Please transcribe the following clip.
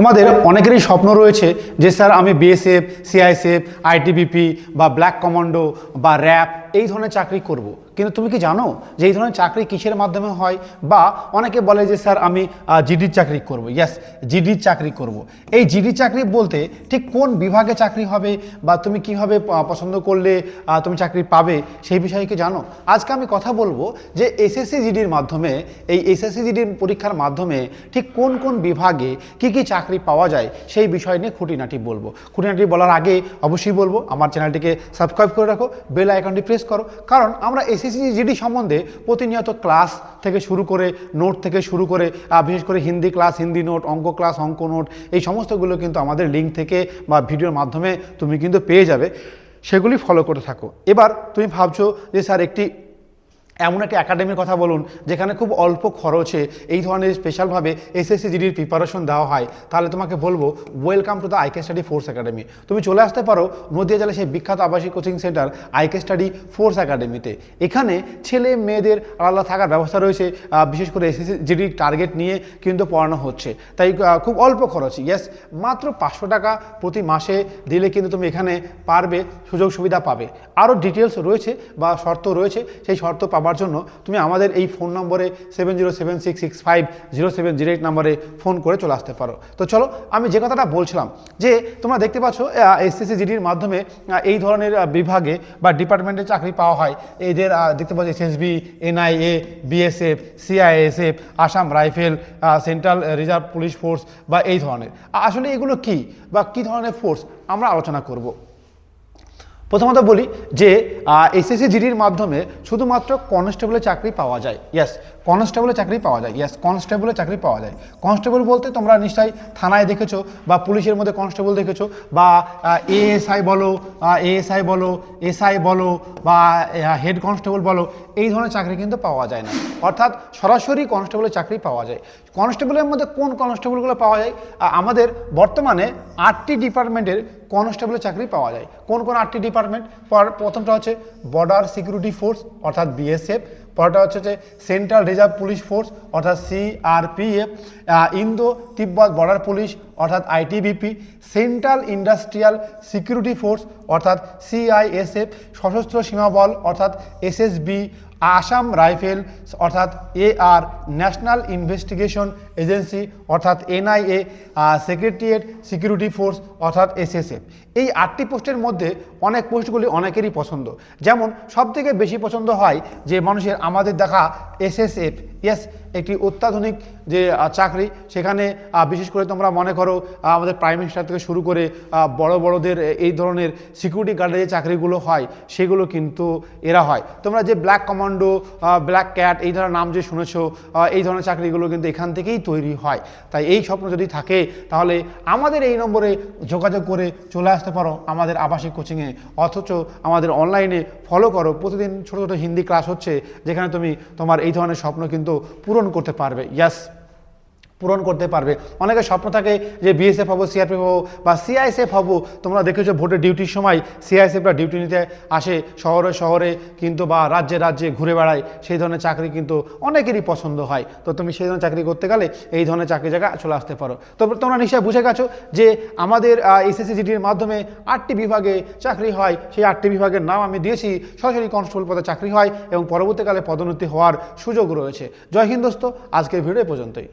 তোমাদের অনেকেরই স্বপ্ন রয়েছে যে, স্যার, আমি বিএসএফ সিআইএসএফ আইটিবিপি বা ব্ল্যাক কমান্ডো বা র্যাব এই ধরনের চাকরি করব। কিন্তু তুমি কি জানো যে এই ধরনের চাকরি কিসের মাধ্যমে হয়? বা অনেকে বলে যে, স্যার, আমি জিডির চাকরি করব। ইয়াস জিডির চাকরি করব। এই জিডি চাকরি বলতে ঠিক কোন বিভাগে চাকরি হবে বা তুমি কীভাবে পছন্দ করলে তুমি চাকরি পাবে, সেই বিষয়ে কি জানো? আজকে আমি কথা বলব যে এসএসসি জিডির মাধ্যমে, এই এসএসসি জিডির পরীক্ষার মাধ্যমে ঠিক কোন কোন বিভাগে কি কি চাকরি পাওয়া যায়, সেই বিষয় নিয়ে খুঁটিনাটি বলব। খুঁটিনাটি বলার আগে অবশ্যই বলব, আমার চ্যানেলটিকে সাবস্ক্রাইব করে রাখো, বেল আইকনটি প্রেস করো। কারণ আমরা এসএসসি জিডি সম্বন্ধে প্রতিনিয়ত ক্লাস থেকে শুরু করে নোট থেকে শুরু করে বিশেষ করে হিন্দি ক্লাস হিন্দি নোট অঙ্ক ক্লাস অঙ্ক নোট এই সমস্তগুলো কিন্তু আমাদের লিঙ্ক থেকে বা ভিডিওর মাধ্যমে তুমি কিন্তু পেয়ে যাবে। সেগুলি ফলো করে থাকো। এবার তুমি ভাবছ যে স্যার একটি এমন একটা একাডেমির কথা বলুন, যেখানে খুব অল্প খরচে এই ধরনের স্পেশালভাবে এসএসসি জিডির প্রিপারেশন দেওয়া হয়। তাহলে তোমাকে বলব welcome to the IK study force academy তুমি চলে আসতে পারো নদিয়া জেলার সেই বিখ্যাত আবাসিক coaching centre IK study force একাডেমিতে এখানে ছেলে মেয়েদের আলাদা থাকার ব্যবস্থা রয়েছে বিশেষ করে এসএসসি জিডির টার্গেট নিয়ে কিন্তু পড়ানো হচ্ছে। তাই খুব অল্প খরচ। ইয়েস মাত্র পাঁচশো টাকা প্রতি মাসে দিলে কিন্তু তুমি এখানে পারবে সুযোগ সুবিধা পাবে। আরও ডিটেলস রয়েছে বা শর্ত রয়েছে, সেই শর্ত পাবার জন্য তুমি আমাদের এই ফোন নম্বরে seven zero seven six six five zero seven zero eight নম্বরে ফোন করে চলে আসতে পারো। তো চলো, আমি যে কথাটা বলছিলাম, যে তোমরা দেখতে পাচ্ছ এসএসসি জিডির মাধ্যমে এই ধরনের বিভাগে বা ডিপার্টমেন্টে চাকরি পাওয়া হয়। এদের দেখতে পাচ্ছ SSB NIA BSF CISF Assam rifle central reserve police force বা এই ধরনের। আসলে এগুলো কি বা কি ধরনের ফোর্স আমরা আলোচনা করব। প্রথমত বলি যে এসএসসি জিডির মাধ্যমে শুধুমাত্র কনস্টেবলের চাকরি পাওয়া যায়। ইয়াস কনস্টেবলের চাকরি পাওয়া যায়। ইয়াস কনস্টেবলের চাকরি পাওয়া যায়। কনস্টেবল বলতে তোমরা নিশ্চয়ই থানায় দেখেছ বা পুলিশের মধ্যে কনস্টেবল দেখেছ বা এএসআই বলো এএসআই বলো এসআই বলো বা হেড কনস্টেবল বলো, এই ধরনের চাকরি কিন্তু পাওয়া যায় না। অর্থাৎ সরাসরি কনস্টেবলের চাকরি পাওয়া যায়। কনস্টেবলের মধ্যে কোন কনস্টেবলগুলো পাওয়া যায়? আমাদের বর্তমানে আটটি ডিপার্টমেন্টের কনস্টেবলের চাকরি পাওয়া যায়। কোন কোন আটটি ডিপার্টমেন্ট? পর- প্রথমটা হচ্ছে বর্ডার সিকিউরিটি ফোর্স অর্থাৎ বিএসএফ পরটা হচ্ছে যে সেন্ট্রাল রিজার্ভ পুলিশ ফোর্স অর্থাৎ সিআরপিএফ ইন্দো তিব্বত বর্ডার পুলিশ অর্থাৎ ITBP central industrial security force অর্থাৎ সিআইএসএফ সশস্ত্র সীমাবল অর্থাৎ এসএসবি আসাম রাইফেল অর্থাৎ এআর ন্যাশনাল ইনভেস্টিগেশন এজেন্সি অর্থাৎ এনআইএ সেক্রেটারিয়েট সিকিউরিটি ফোর্স অর্থাৎ এসএসএফ এই আটটি পোস্টের মধ্যে অনেক পোস্টগুলি অনেকেরই পছন্দ। যেমন সবথেকে বেশি পছন্দ হয় যে মানুষের আমাদের দেখা এসএসএফ ইয়েস একটি অত্যাধুনিক যে চাকরি, সেখানে বিশেষ করে তোমরা মনে করো আমাদের প্রাইম মিনিস্টার থেকে শুরু করে বড় বড়দের এই ধরনের সিকিউরিটি গার্ডের যে চাকরিগুলো হয়, সেগুলো কিন্তু এরা হয়। তোমরা যে ব্ল্যাক কমান্ডো ব্ল্যাক ক্যাট এই ধরনের নাম যে শুনেছো এই ধরনের চাকরিগুলো কিন্তু এখান থেকেই তৈরি হয়। তাই এই স্বপ্ন যদি থাকে, তাহলে আমাদের এই নম্বরে যোগাযোগ করে চলে আসতে পারো আমাদের আবাসিক কোচিংয়ে অথচ আমাদের অনলাইনে ফলো করো। প্রতিদিন ছোটো ছোটো হিন্দি ক্লাস হচ্ছে, যেখানে তুমি তোমার এই ধরনের স্বপ্ন কিন্তু পূরণ করতে পারবে। ইয়াস পূরণ করতে পারবে। অনেকের স্বপ্ন থাকে যে বিএসএফ হব সিআরপিএফ হব বা সিআইএসএফ হব। তোমরা দেখেছ ভোটের ডিউটির সময় সিআইএসএফরা ডিউটি নিতে আসে শহরে শহরে কিন্তু বা রাজ্যে রাজ্যে ঘুরে বেড়ায়। সেই ধরনের চাকরি কিন্তু অনেকেরই পছন্দ হয়। তো তুমি সেই ধরনের চাকরি করতে গেলে এই ধরনের চাকরি জায়গায় চলে আসতে পারো। তো তোমরা নিশ্চয়ই বুঝে গেছো যে আমাদের এসএসসি জিডির মাধ্যমে আটটি বিভাগে চাকরি হয়। সেই আটটি বিভাগের নাম আমি দিয়েছি। সরাসরি কনস্টেবল পদে চাকরি হয় এবং পরবর্তীকালে পদোন্নতি হওয়ার সুযোগ রয়েছে। জয় হিন্দ দোস্ত, আজকের ভিডিও পর্যন্তই।